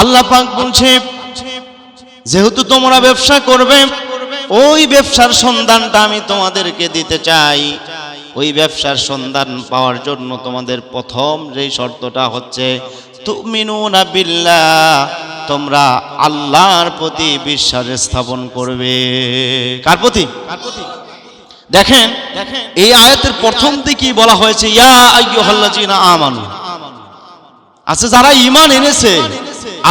আল্লাহ পাক বলছে, যেহেতু তোমরা ব্যবসা করবে, ওই ব্যবসার সন্ধানটা আমি তোমাদেরকে দিতে চাই। ওই ব্যবসার সন্ধান পাওয়ার জন্য তোমাদের প্রথম যেই শর্তটা হচ্ছে, তুমিনুনা বিল্লাহ, তোমরা আল্লাহর প্রতি বিশ্বাস স্থাপন করবে। কার প্রতি? দেখেন, এই আয়াতের প্রথম দিকেই বলা হয়েছে, ইয়া আইয়ুহাল্লাযিনা আমানু। আচ্ছা যারা ঈমান এনেছে